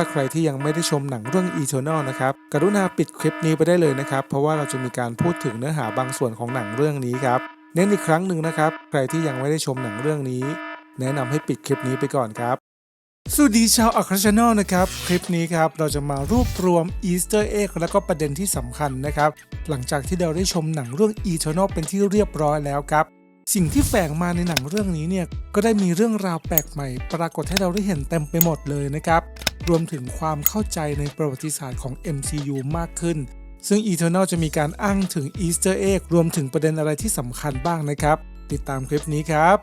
ถ้าใครที่ยังไม่ได้ชมหนังเรื่อง Eternal นะครับ กรุณาปิดคลิปนี้ไปได้เลยนะครับ เพราะว่าเราจะมีการพูดถึงเนื้อหาบางส่วนของหนังเรื่องนี้ครับ เน้นอีกครั้งหนึ่งนะครับ ใครที่ยังไม่ได้ชมหนังเรื่องนี้ แนะนำให้ปิดคลิปนี้ไปก่อนครับ สวัสดีชาวอัครชแนลนะครับ คลิปนี้ครับ เราจะมารวบรวมอีสเตอร์เอ็กและก็ประเด็นที่สำคัญนะครับ หลังจากที่เราได้ชมหนังเรื่อง Eternal เป็นที่เรียบร้อยแล้วครับ สิ่งที่แฝงมาในหนังเรื่องนี้เนี่ยก็ได้มีเรื่องราวแปลกใหม่ ปรากฏให้เราได้เห็นเต็มไปหมดเลยนะครับ รวมถึงความเข้าใจในประวัติศาสตร์ของ MCU มากขึ้น ซึ่ง Eternal จะมีการอ้างถึง Easter egg รวมถึงประเด็นอะไรที่สำคัญบ้างนะครับ ติดตามคลิปนี้ครับ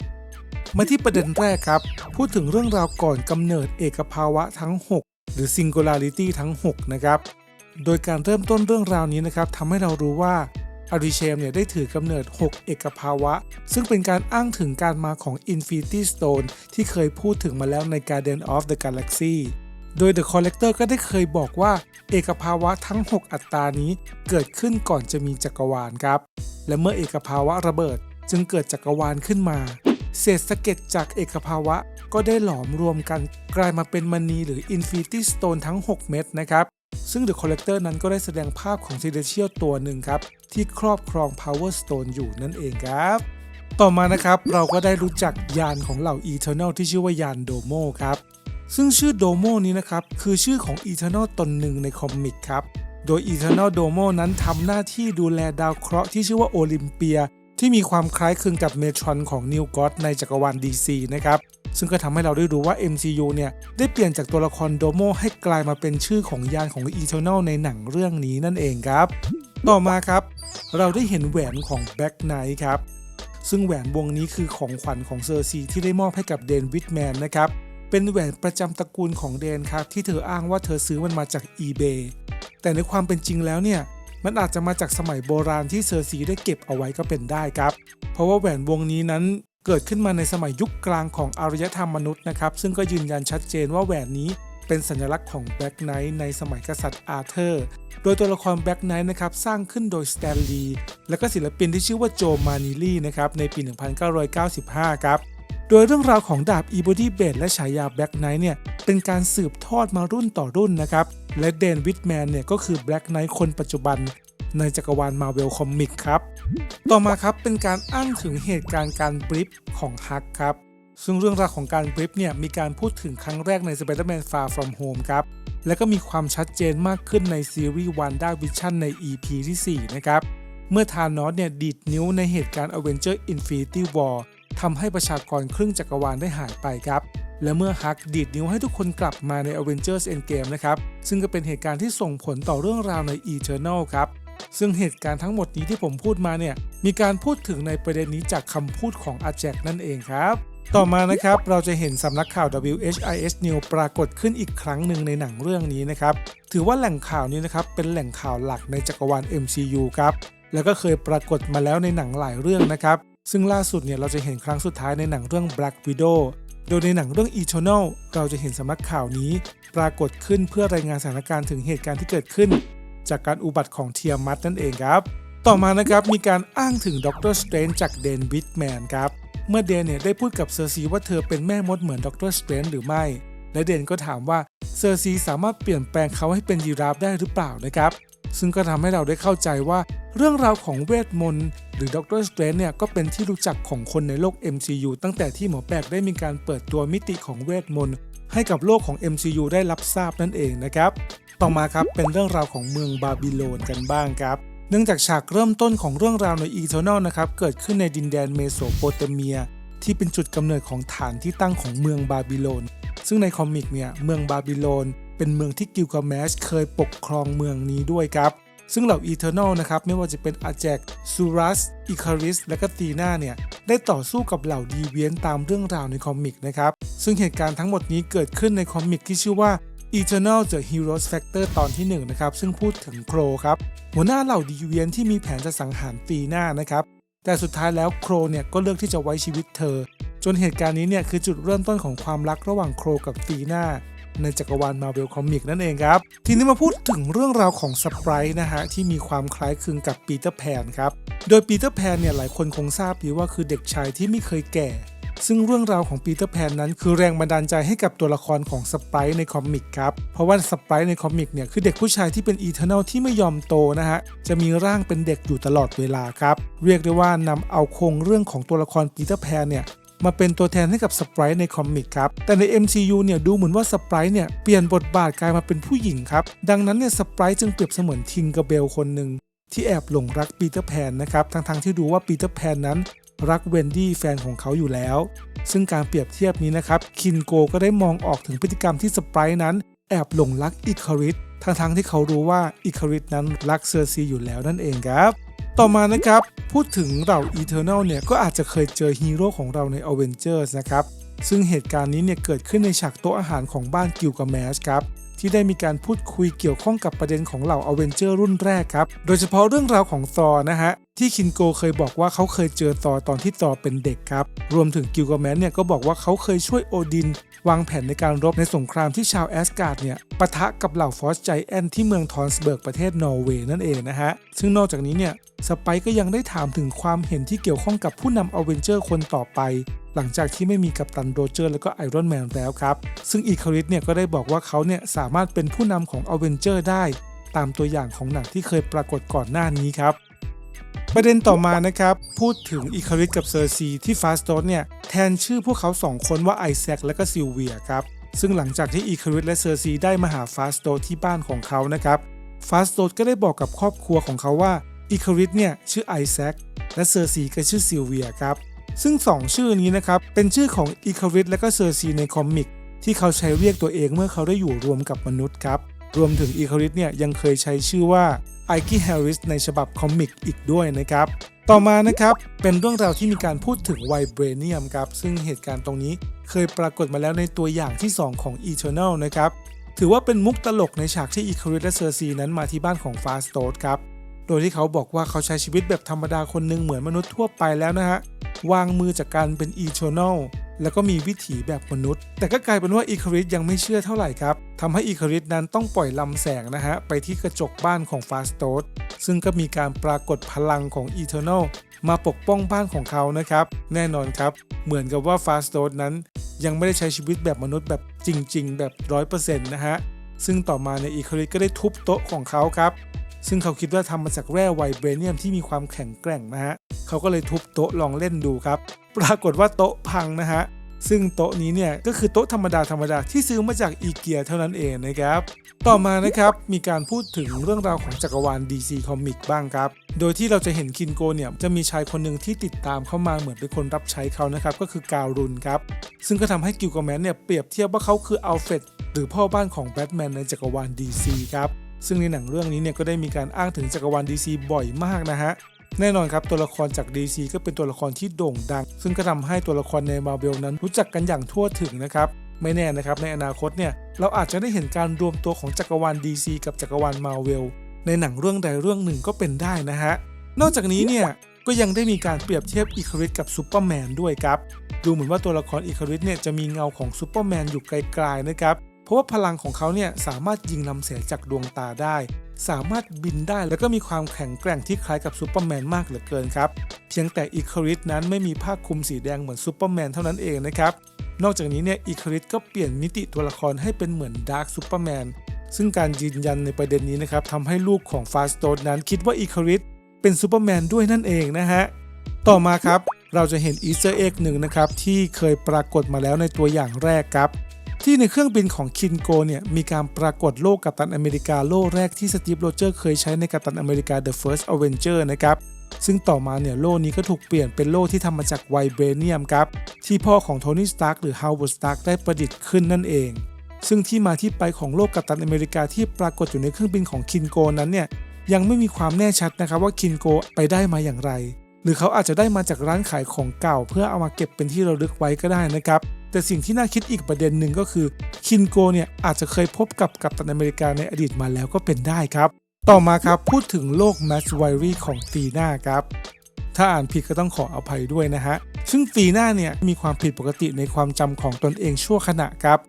มาที่ประเด็นแรกครับ พูดถึงเรื่องราวก่อนกำเนิดเอกภาวะทั้ง 6 หรือ Singularity ทั้ง 6 นะครับ โดยการเริ่มต้นเรื่องราวนี้นะครับทำให้เรารู้ว่า อาริเชมเนี่ยได้ถือกำเนิด 6 เอกภาวะ ซึ่งเป็นการอ้างถึงการมาของ Infinity Stone ที่เคยพูดถึงมาแล้วใน Guardian of the Galaxy โดย The Collector ก็ได้เคยบอกว่า เอกภาวะทั้ง 6 อัตรานี้เกิดขึ้นก่อนจะมีจักรวาลครับ และเมื่อเอกภาวะระเบิดจึงเกิดจักรวาลขึ้นมา เศษสะเก็ดจากเอกภาวะก็ได้หลอมรวมกัน กลายมาเป็นมณีหรือ Infinity Stone ทั้ง 6 เม็ดนะครับ ซึ่ง The Collector นั้นก็ได้แสดงภาพของ Celestial ตัวหนึ่งครับ ที่ครอบครอง Power Stone อยู่นั่นเองครับ ต่อมานะครับเราก็ได้รู้จักยานของเหล่า Eternal ที่ชื่อว่ายานโดโมครับ ซึ่งชื่อโดโมนี้นะครับ คือชื่อของ Eternal ตนหนึ่งในคอมิกครับ โดย Eternal Domo นั้นทำหน้าที่ดูแลดาวเคราะห์ที่ชื่อว่าโอลิมเปียที่มีความคล้ายคลึงกับเมทรอนของนิวก็ d ในจักรวาล DC นะครับ ซึ่งก็ทำให้เราได้รู้ว่า MCU เนี่ยได้เปลี่ยนจากตัวละครโดโมให้กลายมาเป็นชื่อของยานของ Eternal ในหนังเรื่องนี้นั่นเองครับ ต่อมาครับ เราได้เห็นแหวนของ Black Knight ครับ ซึ่งแหวนวงนี้คือของขวัญของเซอร์ซีที่ได้มอบให้กับเดนวิดแมนนะครับเป็นแหวนประจำตระกูลของเดนครับที่เธออ้างว่าเธอซื้อมันมาจาก eBay แต่ในความเป็นจริงแล้วเนี่ยมันอาจจะมาจากสมัยโบราณที่เซอร์ซีได้เก็บเอาไว้ก็เป็นได้ครับ เพราะว่าแหวนวงนี้นั้น เกิดขึ้นมาในสมัยยุคกลางของอารยธรรมมนุษย์นะครับ ซึ่งก็ยืนยันชัดเจนว่าแหวนนี้เป็นสัญลักษณ์ของแบล็กไนท์ในสมัยกษัตริย์อาร์เธอร์ โดยตัวละครแบล็กไนท์นะครับสร้างขึ้นโดยสแตนลีย์และก็ศิลปินที่ชื่อว่าโจมานิลี่นะครับในปี 1995 ครับ โดยเรื่องราวของดาบอีบอดี้เบดและฉายาแบล็กไนท์เนี่ยเป็นการสืบทอดมารุ่นต่อรุ่นนะครับ และเดนวิดแมนเนี่ยก็คือแบล็กไนท์คนปัจจุบันในจักรวาลมาเวลคอมิกครับ ต่อมาครับเป็นการอ้างถึงเหตุการณ์การบริฟของฮักครับ ซึ่งเรื่องราวของการบริฟเนี่ยมีการพูดถึงครั้งแรกใน Spider-Man Far From Home ครับ และก็มีความชัดเจนมากขึ้นในซีรีส์ Wanda Vision ใน EP ที่ 4 นะครับ เมื่อธานอสเนี่ยดีดนิ้วในเหตุการณ์ Avenger Infinity War ทำให้ประชากรครึ่งจักรวาลได้หายไปครับ และเมื่อฮักดีดนิ้วให้ทุกคนกลับมาใน Avengers Endgame นะครับ ซึ่งก็เป็นเหตุการณ์ที่ส่งผลต่อเรื่องราวใน Eternal ครับ ซึ่งเหตุการณ์ทั้งหมดนี้ที่ผมพูดมาเนี่ยมีการพูดถึงในประเด็นนี้จากคำพูดของอาแจกนั่นเองครับ ต่อมานะครับเราจะเห็นสำนักข่าว WHIS News ปรากฏขึ้นอีกครั้งหนึ่งในหนังเรื่องนี้นะครับถือว่าแหล่งข่าวนี้นะครับเป็นแหล่งข่าวหลักในจักรวาล MCU ครับแล้วก็เคยปรากฏมาแล้วในหนังหลายเรื่องนะครับซึ่งล่าสุดเนี่ยเราจะเห็นครั้งสุดท้ายในหนังเรื่อง Black Widow โดยในหนังเรื่อง Eternal เราจะเห็นสำนักข่าวนี้ ปรากฏขึ้นเพื่อรายงานสถานการณ์ถึงเหตุการณ์ที่เกิดขึ้น จากการอุบัติของเทียมัตนั่นเองครับ ต่อมานะครับมีการอ้างถึงด็อกเตอร์สเตรนจากเดนวิดแมนครับเมื่อเดนเนี่ยได้พูดกับเซอร์ซีว่าเธอเป็นแม่มดเหมือนด็อกเตอร์สเตรนหรือไม่ และเดนก็ถามว่าเซอร์ซีสามารถเปลี่ยนแปลงเขาให้เป็นยีราฟได้หรือเปล่านะครับ ซึ่งก็ทำให้เราได้เข้าใจว่าเรื่องราวของเวทมนต์หรือด็อกเตอร์สเตรนเนี่ยก็เป็นที่รู้จักของคนในโลก MCU ตั้งแต่ที่หมอแปลกได้มีการเปิดตัวมิติของเวทมนต์ให้กับโลกของ MCU ได้รับทราบนั่นเองนะครับ ต่อมาครับเป็นเรื่องราวของเมืองบาบิโลนกันบ้างครับเนื่องจากฉากเริ่มต้นของเรื่องราวใน Eternal นอลนะครับเกิดขึ้นในดินแดนเมโสโปเตเมีย ที่เป็นจุดกำเนิดของฐานที่ตั้งของเมืองบาบิโลน ซึ่งในคอมิกเนี่ยเมืองบาบิโลน เป็นเมืองที่กิลกาแมชเคยปกครองเมืองนี้ด้วยครับ ซึ่งเหล่า Eternal นะครับไม่ว่าจะเป็นอาแจกซูรัสอิคาริสและก็ตีนาเนี่ยได้ต่อสู้กับเหล่าดีเวียนตามเรื่องราวในคอมิกนะครับซึ่งเหตุการณ์ทั้งหมดนี้เกิดขึ้นในคอมิกที่ชื่อว่า Eternal The Heroes Factor ตอนที่1นะครับซึ่งพูดถึงโครครับหัวหน้าเหล่าดีเวียนที่มีแผนจะสังหารตีน้านะครับแต่สุดท้ายแล้วโครเนี่ยก็เลือกที่จะไว้ชีวิตเธอ จนเหตุการณ์นี้เนี่ยคือจุดเริ่มต้นของความรักระหว่างโครกับตีน้าในจักรวาลมาเวลคอมิกนั่นเองครับ ทีนี้มาพูดถึงเรื่องราวของสไปร์นะฮะ ที่มีความคล้ายคลึงกับปีเตอร์แพนครับ โดยปีเตอร์แพนเนี่ยหลายคนคงทราบดีว่าคือเด็กชายที่ไม่เคยแก่ ซึ่งเรื่องราวของปีเตอร์แพนนั้นคือแรงบันดาลใจให้กับตัวละครของสไปร์ในคอมิกครับ เพราะว่าสไปร์ในคอมิกเนี่ยคือเด็กผู้ชายที่เป็นอีเทอร์นลที่ไม่ยอมโตนะฮะ จะมีร่างเป็นเด็กอยู่ตลอดเวลาครับ เรียกได้ว่านำเอาโครงเรื่องของตัวละครปีเตอร์แพนเนี่ยมาเป็นตัวแทนให้กับสไปร์ในคอมิกครับ แต่ใน MCU เนี่ยดูเหมือนว่าสไปร์เนี่ยเปลี่ยนบทบาทกลายมาเป็นผู้หญิงครับ ดังนั้นเนี่ยสไปร์จึงเปรียบเสมือนทิงกระเบลคนหนึ่งที่แอบหลงรักปีเตอร์แพนนะครับ ทั้งๆที่ดูว่าปีเตอร์แพนนั้น รักเวนดี้แฟนของเขาอยู่แล้ว ซึ่งการเปรียบเทียบนี้นะครับ คินโกก็ได้มองออกถึงพฤติกรรมที่สไปร์นั้น แอบหลงรักอิคาริสทั้งๆที่เขารู้ว่าอิคาริสนั้นรักเซอร์ซีอยู่แล้วนั่นเองครับต่อมานะครับ พูดถึงเหล่า Eternal เนี่ย ก็อาจจะเคยเจอฮีโร่ของเราใน Avengers นะครับ ซึ่งเหตุการณ์นี้เนี่ย เกิดขึ้นในฉากโต๊ะอาหารของบ้านกิลกาแมชครับ ที่ได้มีการพูดคุยเกี่ยวข้องกับประเด็นของเหล่าอเวนเจอร์รุ่นแรกครับ โดยเฉพาะเรื่องราวของซอนะฮะ ที่คินโกเคยบอกว่าเขาเคยเจอซอตอนที่ซอเป็นเด็กครับ รวมถึงกิลกาแมนเนี่ยก็บอกว่าเขาเคยช่วยโอดิน วางแผนในการรบในสงครามที่ชาวแอสการ์ดเนี่ยปะทะกับเหล่าฟอสไจแอนที่เมืองทอนสเบิร์กประเทศนอร์เวย์นั่นเองนะฮะ ซึ่งนอกจากนี้เนี่ยสไปก็ยังได้ถามถึงความเห็นที่เกี่ยวข้องกับผู้นำอเวนเจอร์คนต่อไป หลังจากที่ไม่มีกัปตันโรเจอร์และก็ไอรอนแมนแล้วครับ ซึ่งอีคาริสเนี่ยก็ได้บอกว่าเขาเนี่ยสามารถเป็นผู้นำของอเวนเจอร์ได้ ตามตัวอย่างของหนังที่เคยปรากฏก่อนหน้านี้ครับ ประเด็นต่อมานะครับ พูดถึงอีคาริสกับเซอร์ซีที่ฟาสโตสเนี่ย แทนชื่อพวกเขาสองคนว่าไอแซคและก็ซิลเวียครับ ซึ่งหลังจากที่อีคาริสและเซอร์ซีได้มาหาฟาสโตสที่บ้านของเขานะครับฟาสโตสก็ได้บอกกับครอบครัวของเขาว่าอีคาริสเนี่ยชื่อไอแซคและเซอร์ซีก็ชื่อซิลเวียครับซึ่ง 2 ชื่อนี้นะครับเป็นชื่อของอีคาริสและก็เซอร์ซีในคอมิกที่เขาใช้เรียกตัวเองเมื่อเขาได้อยู่รวมกับมนุษย์ครับรวมถึงอีคาริสเนี่ยยังเคยใช้ชื่อว่า ไอคิแฮร์ริสในฉบับคอมิกอีกด้วยนะครับต่อมานะครับเป็นเรื่องราวที่มีการพูดถึงไวเบรเนียมครับซึ่งเหตุการณ์ตรงนี้เคยปรากฏมาแล้วในตัวอย่างที่ 2 ของ Eternal นะครับถือว่าเป็นมุกตลกในฉากที่อีคาริสและเซอร์ซีนั้นมาที่บ้านของฟาสโตสครับโดยที่เขาบอกว่าเขาใช้ชีวิตแบบธรรมดาคนหนึ่งเหมือนมนุษย์ทั่วไปแล้วนะฮะ วางมือจากการเป็นอีเทอร์นลแล้วก็มีวิถีแบบมนุษย์ แต่ก็กลายเป็นว่าอีคาริสยังไม่เชื่อเท่าไหร่ครับทำให้อีคาริสนั้นต้องปล่อยลำแสงนะฮะ ไปที่กระจกบ้านของฟาสโตสซึ่งก็มีการปรากฏพลังของอีเทอร์นลมาปกป้องบ้านของเขานะครับ แน่นอนครับ เหมือนกับว่าฟาสโตสนั้น ยังไม่ได้ใช้ชีวิตแบบมนุษย์แบบจริง ๆ แบบร้อยเปอร์เซ็นต์นะฮะ ซึ่งต่อมาในอีคาริสก็ได้ทุบโต๊ะของเขาครับ ซึ่งเขาคิดว่าทำมาจากแร่ไวเบรเนียมที่มีความแข็งแกร่งนะฮะเขาก็เลยทุบโต๊ะลองเล่นดูครับ ปรากฏว่าโต๊ะพังนะฮะซึ่งโต๊ะนี้เนี่ยก็คือโต๊ะธรรมดาธรรมดาที่ซื้อมาจากอีเกียเท่านั้นเองนะครับ ต่อมานะครับมีการพูดถึงเรื่องราวของจักรวาล DC Comic บ้างครับ โดยที่เราจะเห็นคินโกเนี่ยจะมีชายคนหนึ่งที่ติดตามเข้ามาเหมือนเป็นคนรับใช้เขานะครับก็คือการุนครับ ซึ่งก็ทำให้กิลกอแมนเนี่ยเปรียบเทียบว่าเขาคืออัลเฟรดหรือพ่อบ้านของแบทแมนในจักรวาล DC ครับ ซึ่งในหนังเรื่องนี้เนี่ยก็ได้มีการอ้างถึงจักรวาล DC บ่อยมากนะฮะ แน่นอนครับตัวละครจาก DC ก็เป็นตัวละครที่โด่งดัง ซึ่งก็ทำให้ตัวละครใน Marvel นั้นรู้จักกันอย่างทั่วถึงนะครับ ไม่แน่นะครับในอนาคตเนี่ยเราอาจจะได้เห็นการรวมตัวของจักรวาล DC กับจักรวาล Marvel ในหนังเรื่องใดเรื่องหนึ่งก็เป็นได้นะฮะ นอกจากนี้เนี่ยก็ยังได้มีการเปรียบเทียบอีคาริสกับซูเปอร์แมนด้วยครับ ดูเหมือนว่าตัวละครอีคาริสเนี่ยจะมีเงาของซูเปอร์แมนอยู่ไกลๆนะครับ เพราะว่าพลังของเขาเนี่ยสามารถยิงลำแสงจากดวงตาได้ สามารถบินได้แล้วก็มีความแข็งแกร่งที่คล้ายกับซูเปอร์แมนมากเหลือเกินครับ เพียงแต่อีคาริสนั้นไม่มีผ้าคลุมสีแดงเหมือนซูเปอร์แมนเท่านั้นเองนะครับ นอกจากนี้เนี่ยอีคาริสก็เปลี่ยนมิติตัวละครให้เป็นเหมือนดาร์คซูเปอร์แมนซึ่งการยืนยันในประเด็นนี้นะครับทำให้ลูกของฟาสโตนนั้นคิดว่าอีคาริสเป็นซูเปอร์แมนด้วยนั่นเองนะฮะต่อมาครับเราจะเห็นอีสเตอร์เอ็กหนึ่งนะครับที่เคยปรากฏมาแล้วในตัวอย่างแรกครับ ที่ในเครื่องบินของคินโกเนี่ยมีการปรากฏโล่กัปตันอเมริกาโล่แรกที่สตีฟโรเจอร์เคยใช้ในกัปตันอเมริกา The First Avenger นะครับซึ่งต่อมาเนี่ยโล่นี้ก็ถูกเปลี่ยนเป็นโล่ที่ทำมาจากไวเบรเนียมครับ ที่พ่อของโทนี่สตาร์กหรือฮาวเวิร์ดสตาร์กได้ประดิษฐ์ขึ้นนั่นเอง ซึ่งที่มาที่ไปของโล่กัปตันอเมริกาที่ปรากฏอยู่ในเครื่องบินของคินโกนั้นเนี่ยยังไม่มีความแน่ชัดนะครับว่าคินโกไปได้มาอย่างไร หรือเขาอาจจะได้มาจากร้านขายของเก่า เพื่อเอามาเก็บเป็นที่ระลึกไว้ก็ได้นะครับ แต่สิ่งที่น่าคิดอีกประเด็นหนึ่งก็คือคินโกเนี่ยอาจจะเคยพบกับกัปตันอเมริกาในอดีตมาแล้วก็เป็นได้ครับ ต่อมาครับพูดถึงโลกแมชไวรีของตีน่าครับ ถ้าอ่านผิดก็ต้องขออภัยด้วยนะฮะ ซึ่งตีน่าเนี่ยมีความผิดปกติในความจำของตนเองชั่วขณะครับ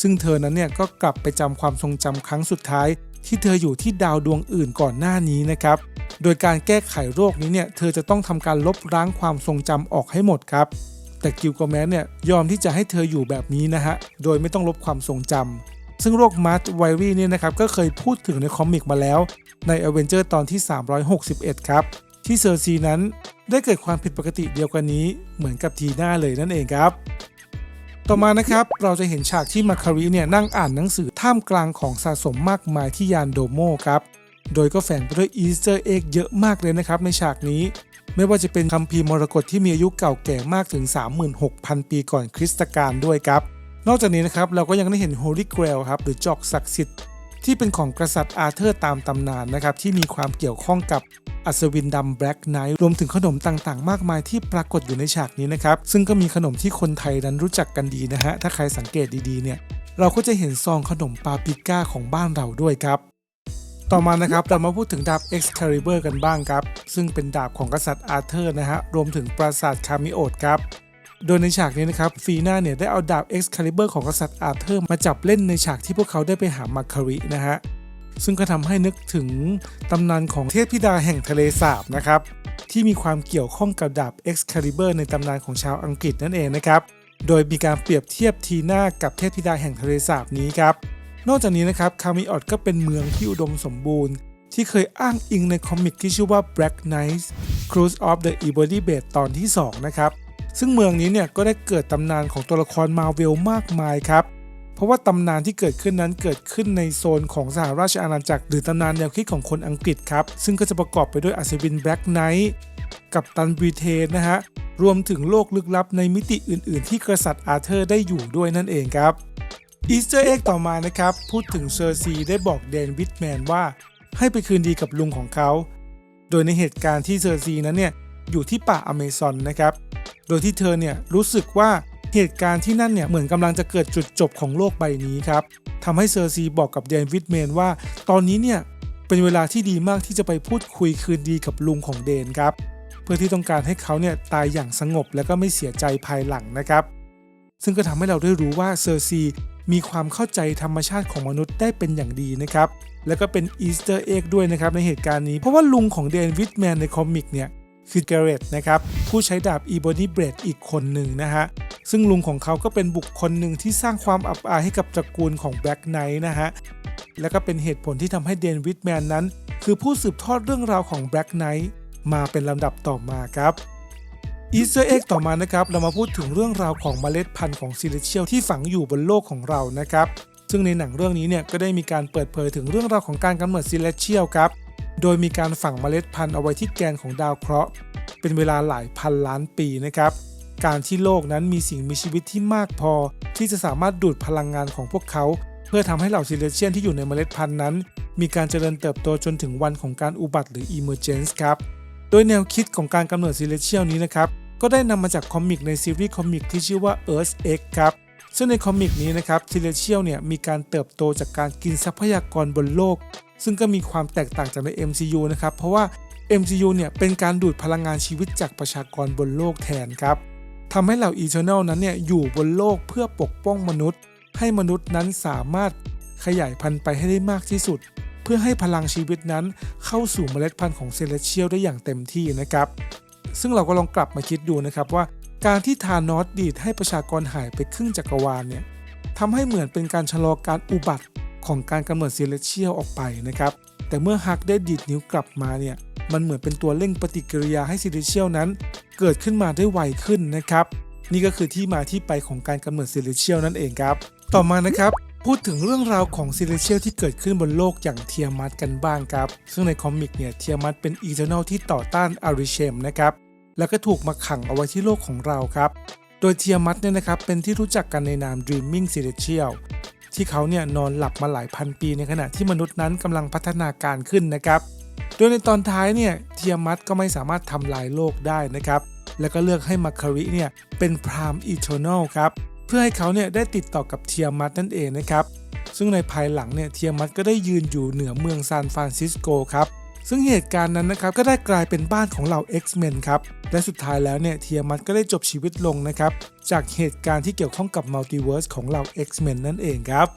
ซึ่งเธอนั้นเนี่ยก็กลับไปจำความทรงจำครั้งสุดท้าย ที่เธออยู่ที่ดาวดวงอื่นก่อนหน้านี้นะครับ โดยการแก้ไขโรคนี้เนี่ยเธอจะต้องทำการลบล้างความทรงจำออกให้หมดครับ แต่กิลโกแมนเนี่ยยอมที่จะให้เธออยู่แบบนี้นะฮะ โดยไม่ต้องลบความทรงจำซึ่งโรคมาร์ไวรี่เนี่ยนะครับก็เคยพูดถึงในคอมิกมาแล้ว ในอเวนเจอร์ตอนที่ 361 ครับ ที่เซอร์ซีนั้นได้เกิดความผิดปกติเดียวกันนี้เหมือนกับทีน่าเลยนั่นเองครับต่อมานะครับเราจะเห็นฉากที่มาคาริเนี่ยนั่งอ่านหนังสือท่ามกลางของสะสมมากมายที่ยานโดโมครับ โดยก็แฝงไปด้วยอีสเตอร์เอ็กเยอะมากเลยนะครับในฉากนี้ ไม่ว่าจะเป็นคัมภีร์มรกตที่มีอายุเก่าแก่มากถึง 36,000 ปีก่อนคริสตกาลด้วยครับ นอกจากนี้นะครับเราก็ยังได้เห็น Holy Grail ครับหรือจอกศักดิ์สิทธิ์ที่เป็นของกษัตริย์อาเธอร์ตามตำนานนะครับที่มีความเกี่ยวข้องกับอัศวินดำแบล็กไนท์รวมถึงขนมต่างๆ มากมายที่ปรากฏอยู่ในฉากนี้นะครับ ซึ่งก็มีขนมที่คนไทยนั้นรู้จักกันดีนะฮะ ถ้าใครสังเกตดีๆเนี่ย เราก็จะเห็นซองขนมปาปิก้าของบ้านเราด้วยครับ ต่อมานะครับเรามาพูดถึงดาบ Excalibur กันบ้างครับ ซึ่งเป็นดาบของกษัตริย์อาเธอร์นะฮะรวมถึงปราสาทคามิโอดครับโดยในฉากนี้นะครับฟีน่าเนี่ยได้เอาดาบ Excalibur ของกษัตริย์อาเธอร์มาจับเล่นในฉากที่พวกเขาได้ไปหามาคารินะฮะซึ่งก็ทำให้นึกถึงตำนานของเทพธิดาแห่งทะเลสาบนะครับที่มีความเกี่ยวข้องกับดาบ Excalibur ในตำนานของชาวอังกฤษนั่นเองนะครับโดยมีการเปรียบเทียบทีน่ากับเทพธิดาแห่งทะเลสาบนี้ครับ นอกจากนี้นะครับคามิออดก็เป็นเมืองที่อุดมสมบูรณ์ ที่เคยอ้างอิงในคอมิกที่ชื่อว่า Black Knights Cruise of the Ebony Blade ตอนที่ 2 นะครับ ซึ่งเมืองนี้เนี่ยก็ได้เกิดตำนานของตัวละครมาเวลมากมายครับ เพราะว่าตำนานที่เกิดขึ้นนั้นเกิดขึ้นในโซนของสหราชอาณาจักร หรือตำนานแนวคิดของคนอังกฤษครับ ซึ่งก็จะประกอบไปด้วยอัศวินแบล็กไนท์กับตันบริเทนนะฮะรวมถึงโลกลึกลับในมิติอื่น ๆ ที่กษัตริย์อาเธอร์ได้อยู่ด้วยนั่นเองครับ อีสเตอร์เอ็กต่อมานะครับ พูดถึงเซอร์ซีได้บอกเดนวิดแมนว่า ให้ไปคืนดีกับลุงของเขา โดยในเหตุการณ์ที่เซอร์ซีนั้นเนี่ยอยู่ที่ป่าอเมซอนนะครับ โดยที่เธอเนี่ยรู้สึกว่าเหตุการณ์ที่นั่นเนี่ยเหมือนกำลังจะเกิดจุดจบของโลกใบนี้ครับทำให้เซอร์ซีบอกกับเดนวิดแมนว่า ตอนนี้เนี่ยเป็นเวลาที่ดีมากที่จะไปพูดคุยคืนดีกับลุงของเดนครับ เพื่อที่ต้องการให้เขาเนี่ยตายอย่างสงบและก็ไม่เสียใจภายหลังนะครับ ซึ่งก็ทำให้เราได้รู้ว่าเซอร์ซี มีความเข้าใจธรรมชาติของมนุษย์ได้เป็นอย่างดีนะครับ แล้วก็เป็นอีสเตอร์เอ็กด้วยนะครับในเหตุการณ์นี้ เพราะว่าลุงของเดนวิดแมนในคอมิกเนี่ยคือเกเรตนะครับผู้ใช้ดาบอีโบนีเบรดอีกคนหนึ่งนะฮะซึ่งลุงของเขาก็เป็นบุคคลหนึ่งที่สร้างความอับอายให้กับตระกูลของแบล็กไนท์นะฮะแล้วก็เป็นเหตุผลที่ทำให้เดนวิดแมนนั้น คือผู้สืบทอดเรื่องราวของแบล็กไนท์มาเป็นลำดับต่อมาครับ อีสเตอร์เอ็กต่อมานะครับเรามาพูดถึงเรื่องราวของเมล็ดพันธุ์ของซิลิเชียลที่ฝังอยู่บนโลกของเรานะครับซึ่งในหนังเรื่องนี้เนี่ยก็ได้มีการเปิดเผยถึงเรื่องราวของการกำเนิดซิลิเชียลครับโดยมีการฝังเมล็ดพันธุ์เอาไว้ที่แกนของดาวเคราะห์เป็นเวลาหลายพันล้านปีนะครับการที่โลกนั้นมีสิ่งมีชีวิตที่มากพอ ที่จะสามารถดูดพลังงานของพวกเขา เพื่อทำให้เหล่าซิเลเชียนที่อยู่ในเมล็ดพันธุ์นั้น มีการเจริญเติบโตจนถึงวันของการอุบัติหรือ emergence ครับ โดยแนวคิดของการกำเนิดซิเลเชียลนี้นะครับ ก็ได้นำมาจากคอมิกในซีรีส์คอมิกที่ชื่อว่า Earth X ครับซึ่งในคอมิกนี้นะครับซิเลเชียลเนี่ยมีการเติบโตจากการกินทรัพยากรบนโลก ซึ่งก็มีความแตกต่างจากใน MCU นะครับเพราะว่า MCU เนี่ยเป็นการดูดพลังงานชีวิตจากประชากรบนโลกแทนครับทำให้เหล่า Eternal นั้นเนี่ยอยู่บนโลกเพื่อปกป้องมนุษย์ ให้มนุษย์นั้นสามารถขยายพันธุ์ไปให้ได้มากที่สุด เพื่อให้พลังชีวิตนั้นเข้าสู่เมล็ดพันธุ์ของเซเลเชียลได้อย่างเต็มที่นะครับ ซึ่งเราก็ลองกลับมาคิดดูนะครับว่าการที่ธานอสดีดให้ประชากรหายไปครึ่งจักรวาลเนี่ยทำให้เหมือนเป็นการชะลอการอุบัติของการกำเนิดเซเลเชียลออกไปนะครับแต่เมื่อฮักได้ดีดนิ้วกลับมาเนี่ยมันเหมือนเป็นตัวเร่งปฏิกิริยาให้เซิลิเชียลนั้น เกิดขึ้นมาได้ไวขึ้นนะครับนี่ก็คือที่มาที่ไปของการกำเนิดเซิลิเชียลนั่นเองครับต่อมานะครับพูดถึงเรื่องราวของซิลิเชียลที่เกิดขึ้นบนโลกอย่างเทียมัสกันบ้างครับ ซึ่งในคอมิกเนี่ยเทียมัสเป็นอีเทอร์นลที่ต่อต้านอาริเชมนะครับ แล้วก็ถูกมาขังเอาไว้ที่โลกของเราครับ โดยเทียมัสเนี่ยนะครับเป็นที่รู้จักกันในนาม Dreaming Celestial ที่เขาเนี่ยนอนหลับมาหลายพันปีในขณะที่มนุษย์นั้นกำลังพัฒนาการขึ้นนะครับ โดยในตอนท้ายเนี่ยเทียมัสก็ไม่สามารถทำลายโลกได้นะครับ แล้วก็เลือกให้มาคาริเนี่ยเป็นพรามอีเทอร์นลครับเพื่อให้เขาเนี่ยได้ติดต่อกับเทียมัสนั่นเองนะครับซึ่งในภายหลังเนี่ยเทียมัสก็ได้ยืนอยู่เหนือเมืองซานฟรานซิสโกครับ ซึ่งเหตุการณ์นั้นนะครับก็ได้กลายเป็นบ้านของเหล่า X-Men ครับ และสุดท้ายแล้วเนี่ยเทียมัสก็ได้จบชีวิตลงนะครับจากเหตุการณ์ที่เกี่ยวข้องกับมัลติเวิร์สของเหล่า X-Men นั่นเองครับ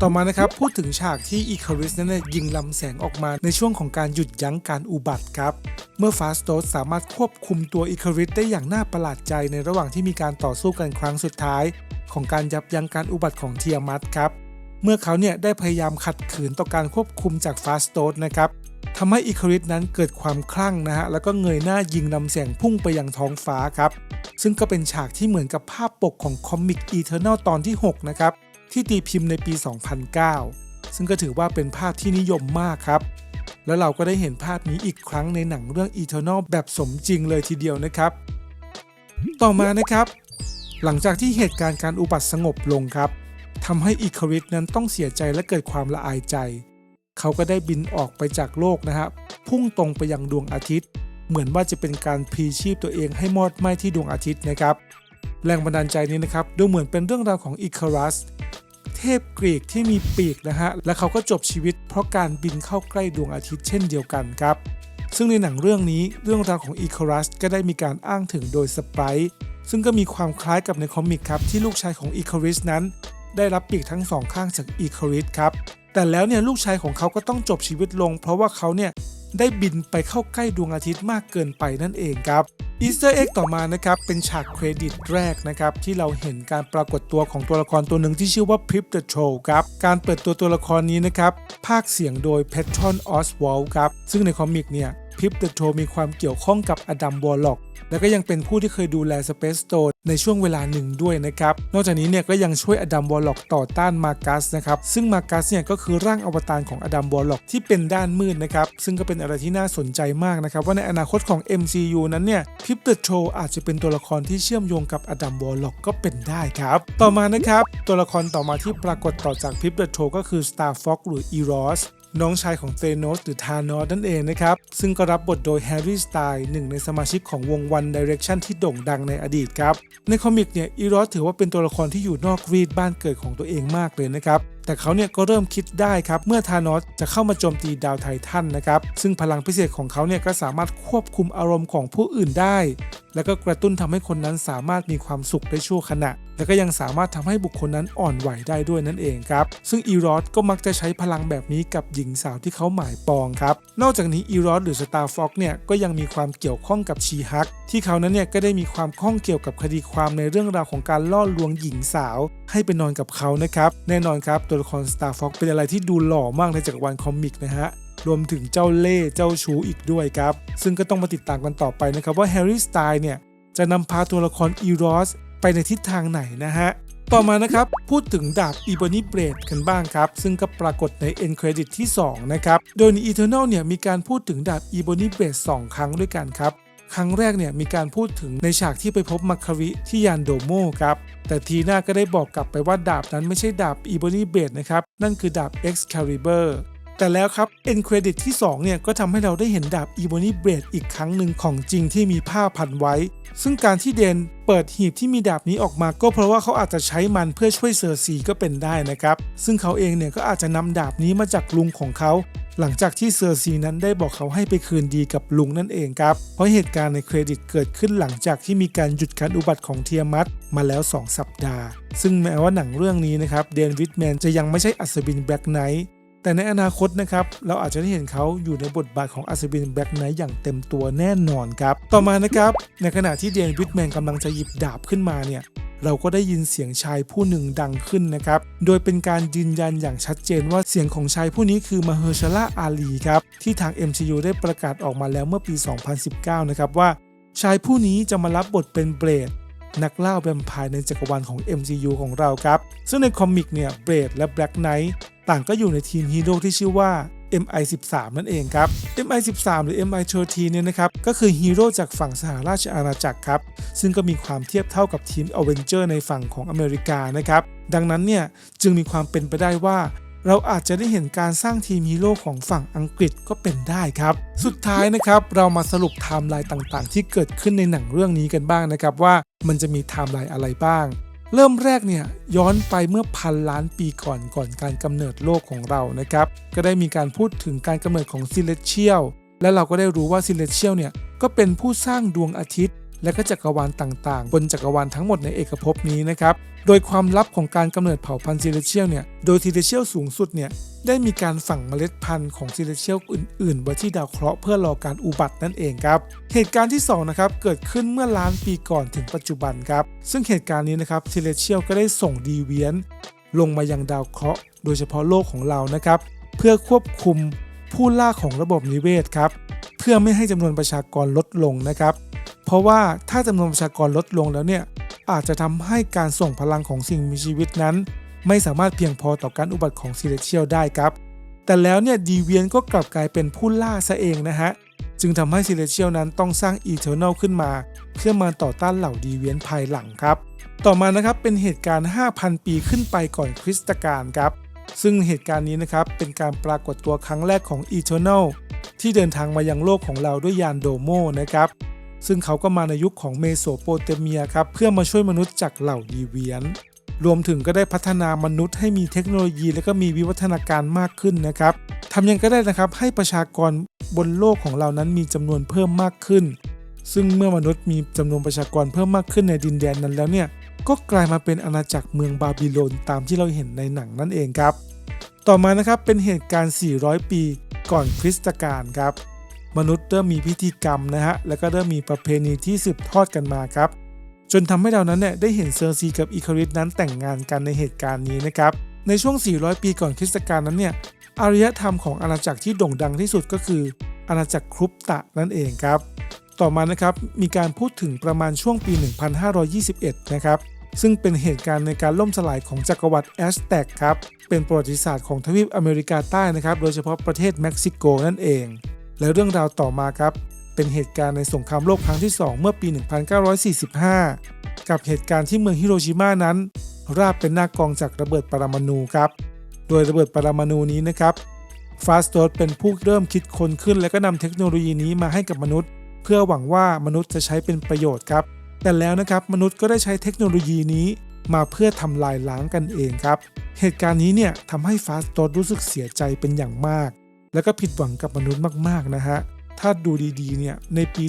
ต่อมานะครับพูดถึงฉากที่อีคาริสนั้นเนี่ยยิงลำแสงออกมาในช่วงของการหยุดยั้งการอุบัติครับ เมื่อฟาสโตสสามารถควบคุมตัวอีคาริสได้อย่างน่าประหลาดใจในระหว่างที่มีการต่อสู้กันครั้งสุดท้าย ของการยับยั้งการอุบัติของเทียมัสครับ เมื่อเขาเนี่ยได้พยายามขัดขืนต่อการควบคุมจากฟาสโตสนะครับ ทำให้อีคาริสนั้นเกิดความคลั่งนะฮะแล้วก็เงยหน้ายิงลำแสงพุ่งไปยังท้องฟ้าครับ ซึ่งก็เป็นฉากที่เหมือนกับภาพปกของคอมิก Eternal ตอนที่ 6 นะครับ ที่ตีพิมพ์ในปี 2009 ซึ่งก็ถือว่าเป็นภาพที่นิยมมากครับ แล้วเราก็ได้เห็นภาพนี้อีกครั้งในหนังเรื่อง Eternal แบบสมจริงเลยทีเดียวนะครับ ต่อมานะครับหลังจากที่เหตุการณ์การอุบัติสงบลงครับทำให้อีคาริสนั้นต้องเสียใจและเกิดความละอายใจ เขาก็ได้บินออกไปจากโลกนะฮะพุ่งตรงไปยังดวงอาทิตย์ เหมือนว่าจะเป็นการพลีชีพตัวเองให้มอดไหม้ที่ดวงอาทิตย์นะครับแรงบันดาลใจนี้นะครับดูเหมือนเป็นเรื่องราวของอิคารัสเทพกรีกที่มีปีกนะฮะและเขาก็จบชีวิต เพราะการบินเข้าใกล้ดวงอาทิตย์เช่นเดียวกันครับซึ่งในหนังเรื่องนี้เรื่องราวของอีคารัสก็ได้มีการอ้างถึงโดยสไปร์ซึ่งก็มีความคล้ายกับในคอมิกครับที่ลูกชายของอีคาริสนั้น ได้รับปีกทั้งสองข้างจากอีคาริสครับ แต่แล้วเนี่ยลูกชายของเขาก็ต้องจบชีวิตลง เพราะว่าเขาเนี่ยได้บินไปเข้าใกล้ดวงอาทิตย์มากเกินไปนั่นเองครับอีสเตอร์เอ็กต่อมานะครับเป็นฉากเครดิตแรกนะครับที่เราเห็นการปรากฏตัวของตัวละครตัวหนึ่งที่ชื่อว่าพริปเดอะโทรครับการเปิดตัวตัวละครนี้นะครับภาคเสียงโดย p e t r o n Oswald ครับซึ่งในคอมิกเนี่ย พิปเดอะโทมีความเกี่ยวข้องกับอดัมวอลล็อกและก็ยังเป็นผู้ที่เคยดูแลสเปซโตนในช่วงเวลาหนึ่งด้วยนะครับ นอกจากนี้เนี่ยก็ยังช่วยอดัมวอลล็อกต่อต้านมากัสนะครับ ซึ่งมากัสเนี่ยก็คือร่างอวตารของอดัมวอลล็อกที่เป็นด้านมืดนะครับ ซึ่งก็เป็นอะไรที่น่าสนใจมากนะครับ ว่าในอนาคตของ MCU นั้นเนี่ยพิปเดอะโทอาจจะเป็นตัวละครที่เชื่อมโยงกับอดัมวอลล็อกก็เป็นได้ครับ ต่อมานะครับตัวละครต่อมาที่ปรากฏต่อจากพิปเดอะโทก็คือ Star Fox หรือ Eros น้องชายของเตโนสหรือทานอสนั่นเองนะครับ ซึ่งก็รับบทโดยแฮร์รี่สไตล์หนึ่งในสมาชิกของวงวันดิเรกชันที่โด่งดังในอดีตครับ ในคอมิกเนี่ยอีรอสถือว่าเป็นตัวละครที่อยู่นอกรีดบ้านเกิดของตัวเองมากเลยนะครับ แต่เขาเนี่ยก็เริ่มคิดได้ครับเมื่อธานอสจะเข้ามาโจมตีดาวไททันนะครับซึ่งพลังพิเศษของเขาเนี่ยก็สามารถควบคุมอารมณ์ของผู้อื่นได้ แล้วก็กระตุ้นทำให้คนนั้นสามารถมีความสุขได้ชั่วขณะ และก็ยังสามารถทำให้บุคคลนั้นอ่อนไหวได้ด้วยนั่นเองครับซึ่งอีรอสก็มักจะใช้พลังแบบนี้กับหญิงสาวที่เขาหมายปองครับนอกจากนี้อีรอสหรือสตาร์ฟ็อกเนี่ยก็ยังมีความเกี่ยวข้องกับชีฮักที่เขานั้นเนี่ยก็ได้มีความข้องเกี่ยวกับคดีความในเรื่องราวของการล่อลวงหญิงสาวให้ไปนอนกับเขานะครับ แน่นอนครับ ตัวละครสตาร์ฟ็อกเป็นอะไรที่ดูหล่อมากในจักรวาลคอมิกนะฮะรวมถึงเจ้าเล่เจ้าชูอีกด้วยครับ ซึ่งก็ต้องมาติดตามกันต่อไปนะครับว่าแฮร์รี่สไตล์เนี่ย จะนำพาตัวละครอีรอสไปในทิศทางไหนนะฮะ ต่อมานะครับ พูดถึงดาบอีบนีเบรดกันบ้างครับ ซึ่งก็ปรากฏในเอ็นเครดิตที่ 2 นะครับ โดยใน Eternal เนี่ยมีการพูดถึงดาบอีบนีเบรด2 ครั้งด้วยกันครับ ครั้งแรกเนี่ยมีการพูดถึงในฉากที่ไปพบมัคคาริที่ยานโดโมครับแต่ทีน่าก็ได้บอกกลับไปว่าดาบนั้นไม่ใช่ดาบอีบอนี่เบดนะครับนั่นคือดาบ Excalibur แต่แล้วครับเอ็นเครดิตที่ 2 เนี่ย ก็ทำให้เราได้เห็นดาบอีโบนีเบรดอีกครั้งหนึ่งของจริงที่มีผ้าพันไว้ ซึ่งการที่เดนเปิดหีบที่มีดาบนี้ออกมา ก็เพราะว่าเขาอาจจะใช้มันเพื่อช่วยเซอร์ซีก็เป็นได้นะครับ ซึ่งเขาเองเนี่ยก็อาจจะนำดาบนี้มาจากลุงของเขา หลังจากที่เซอร์ซีนั้นได้บอกเขาให้ไปคืนดีกับลุงนั่นเองครับเพราะเหตุการณ์ในเครดิตเกิดขึ้นหลังจากที่มีการหยุดการอุบัติของเทียมัสมาแล้ว 2 สัปดาห์ ซึ่งแม้ว่าหนังเรื่องนี้นะครับเดนวิดแมนจะยังไม่ใช่อัศวินแบล็กไนท์ แต่ในอนาคตนะครับ เราอาจจะได้เห็นเขาอยู่ในบทบาทของอัศวินแบล็กไนท์อย่างเต็มตัวแน่นอนครับ ต่อมานะครับ ในขณะที่เดนวิดแมนกำลังจะหยิบดาบขึ้นมาเนี่ยเราก็ได้ยินเสียงชายผู้หนึ่งดังขึ้นนะครับ โดยเป็นการยืนยันอย่างชัดเจนว่าเสียงของชายผู้นี้คือมาเฮอร์ชาลาอาลีครับ ที่ทาง MCU ได้ประกาศออกมาแล้วเมื่อปี 2019 นะครับว่า ชายผู้นี้จะมารับบทเป็นเบรด นักล่าแวมไพร์ในจักรวาลของ MCU ของเราครับ ซึ่งในคอมิกเนี่ยเบรดและแบล็กไนท์ ต่างก็อยู่ในทีมฮีโร่ที่ชื่อว่า MI13 นั่นเองครับ MI13 หรือ MI13 เนี่ยนะครับ ก็คือฮีโร่จากฝั่งสหราชอาณาจักรครับ ซึ่งก็มีความเทียบเท่ากับทีมอเวนเจอร์ในฝั่งของอเมริกานะครับ ดังนั้นเนี่ยจึงมีความเป็นไปได้ว่า เราอาจจะได้เห็นการสร้างทีมฮีโร่ของฝั่งอังกฤษก็เป็นได้ครับ สุดท้ายนะครับเรามาสรุปไทม์ไลน์ต่างๆ ที่เกิดขึ้นในหนังเรื่องนี้กันบ้างนะครับว่ามันจะมีไทม์ไลน์อะไรบ้าง เริ่มแรกเนี่ยย้อนไปเมื่อพันล้านปีก่อนก่อนการกำเนิดโลกของเรานะครับ ก็ได้มีการพูดถึงการกำเนิดของซิเลเชียลและเราก็ได้รู้ว่าซิเลเชียลเนี่ยก็เป็นผู้สร้างดวงอาทิตย์ และก็จักรวาลต่างๆ บนจักรวาลทั้งหมดในเอกภพนี้นะครับ โดยความลับของการกำเนิดเผ่าพันธุ์ซิเลเชียลเนี่ย โดยซิเลเชียลสูงสุดเนี่ยได้มีการฝังเมล็ดพันธุ์ของซิเลเชียลอื่นๆไว้ที่ดาวเคราะห์เพื่อรอการอุบัตินั่นเองครับ เหตุการณ์ที่สองนะครับเกิดขึ้นเมื่อล้านปีก่อนถึงปัจจุบันครับ ซึ่งเหตุการณ์นี้นะครับซิเลเชียลก็ได้ส่งดีเวียนลงมายังดาวเคราะห์ โดยเฉพาะโลกของเรานะครับ เพื่อควบคุม ผู้ล่าของระบบนิเวศครับ เพื่อไม่ให้จำนวนประชากรลดลงนะครับ เพราะว่าถ้าจำนวนประชากรลดลงแล้วเนี่ยอาจจะทำให้การส่งพลังของสิ่งมีชีวิตนั้น ไม่สามารถเพียงพอต่อการอุบัติของซิเลเชียลได้ครับ แต่แล้วเนี่ยดีเวียนก็กลับกลายเป็นผู้ล่าซะเองนะฮะจึงทำให้ซิเลเชียลนั้นต้องสร้างอีเทอร์เน l ขึ้นมา เพื่อมาต่อต้านเหล่าดีเวียนภายหลังครับ ต่อมานะครับเป็นเหตุการณ์ 5,000 ปีขึ้นไปก่อนคริสตกาลครับ ซึ่งเหตุการณ์นี้นะครับเป็นการปรากฏตัวครั้งแรกของ Eternal ที่เดินทางมายังโลกของเราด้วยยานโดโมนะครับ ซึ่งเขาก็มาในยุคของเมโสโปเตเมียครับเพื่อมาช่วยมนุษย์จากเหล่าดีเวียน รวมถึงก็ได้พัฒนามนุษย์ให้มีเทคโนโลยี และก็มีวิวัฒนาการมากขึ้นนะครับทำยังไงก็ได้นะครับให้ประชากรบนโลกของเรานั้นมีจำนวนเพิ่มมากขึ้น ซึ่งเมื่อมนุษย์มีจำนวนประชากรเพิ่มมากขึ้นในดินแดนนั้นแล้วเนี่ย ก็กลายมาเป็นอาณาจักรเมืองบาบิโลนตามที่เราเห็นในหนังนั่นเองครับ ต่อมานะครับเป็นเหตุการณ์ 400 ปีก่อนคริสตกาลครับ มนุษย์เริ่มมีพิธีกรรมนะฮะแล้วก็เริ่มมีประเพณีที่สืบทอดกันมาครับ จนทำให้เรานั้นเนี่ยได้เห็นเซอร์ซีกับอีคาริสนั้นแต่งงานกันในเหตุการณ์นี้นะครับในช่วง 400 ปีก่อนคริสตกาลนั้นเนี่ยอารยธรรมของอาณาจักรที่โด่งดังที่สุดก็คือ อาณาจักรครุปตะนั่นเองครับ ต่อมานะครับมีการพูดถึงประมาณช่วงปี 1521 นะครับ ซึ่งเป็นเหตุการณ์ในการล่มสลายของจักรวรรดิแอสแต็กครับ เป็นประวัติศาสตร์ของทวีปอเมริกาใต้นะครับ โดยเฉพาะประเทศเม็กซิโกนั่นเอง และเรื่องราวต่อมาครับ เป็นเหตุการณ์ในสงครามโลกครั้งที่ 2 เมื่อปี 1945 กับเหตุการณ์ที่เมืองฮิโรชิมานั้น ราบเป็นหน้ากองจากระเบิดปรมาณูครับ โดยระเบิดปรมาณูนี้นะครับฟาสโตสเป็นผู้เริ่มคิดค้นขึ้น และก็นำเทคโนโลยีนี้มาให้กับมนุษย์ เพื่อหวังว่ามนุษย์จะใช้เป็นประโยชน์ครับ แต่แล้วนะครับมนุษย์ก็ได้ใช้เทคโนโลยีนี้มาเพื่อทำลายล้างกันเองครับ เหตุการณ์นี้เนี่ยทำให้ฟาสโตรู้สึกเสียใจเป็นอย่างมาก แล้วก็ผิดหวังกับมนุษย์มากๆนะฮะ ถ้าดูดีๆเนี่ยในปี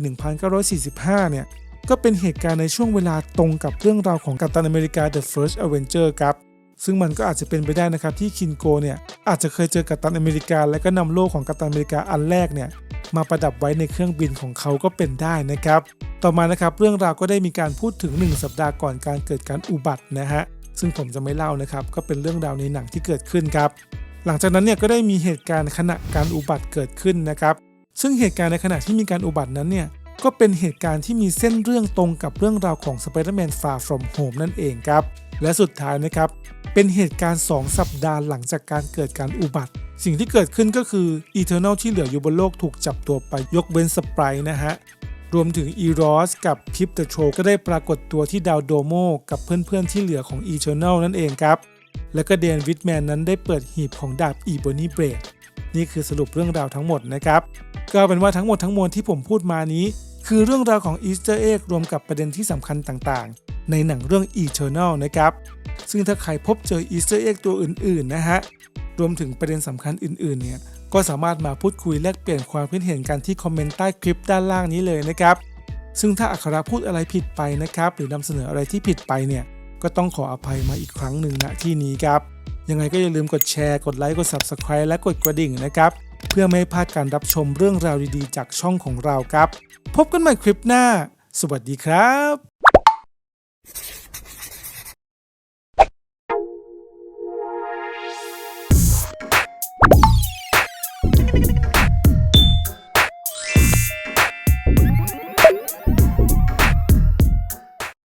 1945 เนี่ยก็เป็นเหตุการณ์ในช่วงเวลาตรงกับเรื่องราวของกัปตันอเมริกา The First Avenger ครับ ซึ่งมันก็อาจจะเป็นไปได้นะครับที่คินโกเนี่ยอาจจะเคยเจอกัปตันอเมริกา และก็นำโล่ของกัปตันอเมริกาอันแรกเนี่ย มาประดับไว้ในเครื่องบินของเขาก็เป็นได้นะครับ ต่อมานะครับเรื่องราวก็ได้มีการพูดถึง 1 สัปดาห์ก่อนการเกิดการอุบัตินะฮะซึ่งผมจะไม่เล่านะครับก็เป็นเรื่องราวในหนังที่เกิดขึ้นครับ หลังจากนั้นเนี่ยก็ได้มีเหตุการณ์ขณะการอุบัติเกิดขึ้นนะครับซึ่งเหตุการณ์ในขณะที่มีการอุบัตินั้นเนี่ยก็เป็นเหตุการณ์ที่มีเส้นเรื่องตรงกับเรื่องราวของ Spider-Man Far From Home นั่นเองครับ และสุดท้ายนะครับ เป็นเหตุการณ์ 2 สัปดาห์หลังจากการเกิดการอุบัติ สิ่งที่เกิดขึ้นก็คือ Eternal ที่เหลืออยู่บนโลกถูกจับตัวไปยกเว้นสไปร์นะฮะ รวมถึงอีรอสกับพิปเดอะโทรก็ได้ปรากฏตัวที่ดาวโดโมกับเพื่อนๆที่เหลือของ Eternal นั่นเองครับ แล้วก็เดนวิดแมนนั้นได้เปิดหีบของดาบอีโบนีเบรดนี่คือสรุปเรื่องราวทั้งหมดนะครับ ก็เป็นว่าทั้งหมดทั้งมวลที่ผมพูดมานี้ คือเรื่องราวของอีสเตอร์เอ็กรวมกับประเด็นที่สำคัญต่างๆ ในหนังเรื่อง Eternal นะครับ ซึ่งถ้าใครพบเจออีสเตอร์เอ็กตัวอื่นๆนะฮะ รวมถึงประเด็นสำคัญอื่นๆเนี่ยก็สามารถมาพูดคุยแลกเปลี่ยนความคิดเห็นกันที่คอมเมนต์ใต้คลิปด้านล่างนี้เลยนะครับซึ่งถ้าอัคราพูดอะไรผิดไปนะครับ หรือนำเสนออะไรที่ผิดไปเนี่ยก็ต้องขออภัยมาอีกครั้งหนึ่งณที่นี้ครับ ยังไงก็อย่าลืมกดแชร์ กดไลค์ กด Subscribe และกดกระดิ่งนะครับ เพื่อไม่ให้พลาดการรับชมเรื่องราวดีๆ จากช่องของเราครับ พบกันใหม่คลิปหน้า สวัสดีครับ